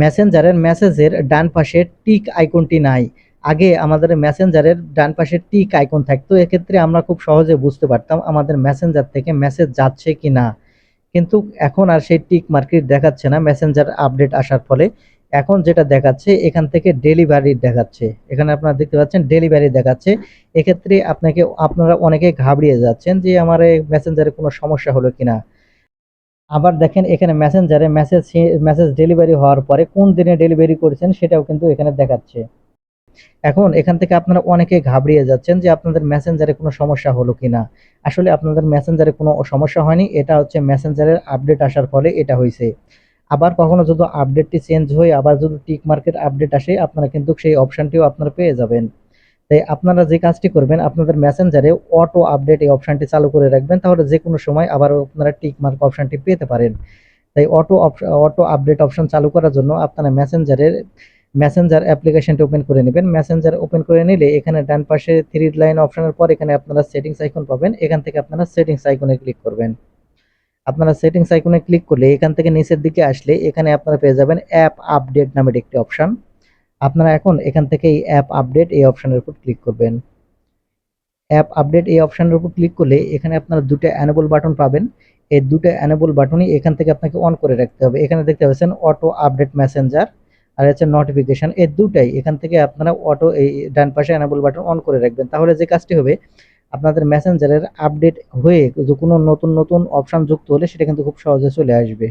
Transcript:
মেসেঞ্জারের মেসেজের ডান পাশে টিক আইকনটি নাই। আগে আমাদের মেসেঞ্জারের ডান পাশে টিক আইকন থাকতো, এক্ষেত্রে আমরা খুব সহজে বুঝতে পারতাম আমাদের মেসেঞ্জার থেকে মেসেজ যাচ্ছে কি না। কিন্তু এখন আর সেই টিক মার্কেট দেখাচ্ছে না মেসেঞ্জার আপডেট আসার ফলে। এখন যেটা দেখাচ্ছে, এখান থেকে ডেলিভারি দেখাচ্ছে। এখানে আপনারা দেখতে পাচ্ছেন ডেলিভারি দেখাচ্ছে। এক্ষেত্রে আপনাকে, আপনারা অনেকে ঘাবড়িয়ে যাচ্ছেন যে আমার মেসেঞ্জারে কোনো সমস্যা হলো কিনা আবার দেখেন এখানে মেসেঞ্জারে মেসেজ মেসেজ ডেলিভারি হওয়ার পরে কোন দিনে ডেলিভারি করেছেন সেটাও কিন্তু এখানে দেখাচ্ছে। এখন এখান থেকে আপনারা অনেকে ঘাবড়িয়ে যাচ্ছেন যে আপনাদের মেসেঞ্জারে কোনো সমস্যা হলো কিনা। আসলে আপনাদের মেসেঞ্জারে কোনো সমস্যা হয়নি, এটা হচ্ছে মেসেঞ্জারের আপডেট আসার ফলে এটা হয়েছে আবার কখনো যদি আপডেটটি চেঞ্জ হয়ে আবার যদি টিক মার্কেট আপডেট আসে, আপনারা কিন্তু সেই অপশানটিও আপনারা পেয়ে যাবেন। তাই আপনারা যে কাজটি করবেন, আপনাদের মেসেঞ্জারে অটো আপডেট এই অপশানটি চালু করে রাখবেন, তাহলে যে কোনো সময় আবার আপনারা টিক মার্ক অপশানটি পেতে পারেন। তাই অটো অটো আপডেট অপশন চালু করার জন্য আপনারা মেসেঞ্জারের মেসেঞ্জার অ্যাপ্লিকেশনটি ওপেন করে নেবেন। মেসেঞ্জার ওপেন করে নিলে এখানে ডান পাশে থ্রি লাইন অপশনের পর এখানে আপনারা সেটিংস আইকন পাবেন। এখান থেকে আপনারা সেটিংস আইকনে ক্লিক করবেন। আপনারা সেটিংস আইকনে ক্লিক করলে এখান থেকে নিচের দিকে আসলে এখানে আপনারা পেয়ে যাবেন অ্যাপ আপডেট নামের একটি অপশন আপনারা এখন এখান থেকে এই অ্যাপ আপডেট এই অপশানের উপর ক্লিক করবেন। অ্যাপ আপডেট এই অপশানের উপর ক্লিক করলে এখানে আপনারা দুটো অ্যানেবল বাটন পাবেন। এই দুটো অ্যানেবল বাটনই এখান থেকে আপনাকে অন করে রাখতে হবে। এখানে দেখতে পাচ্ছেন অটো আপডেট মেসেঞ্জার আর হচ্ছে নোটিফিকেশন এই দুটাই এখান থেকে আপনারা অটো এই ডান পাশে অ্যানেবল বাটন অন করে রাখবেন। তাহলে যে কাজটি হবে, আপনাদের মেসেঞ্জারের আপডেট হয়ে কোনো নতুন নতুন অপশন যুক্ত হলে সেটা কিন্তু খুব সহজে চলে আসবে।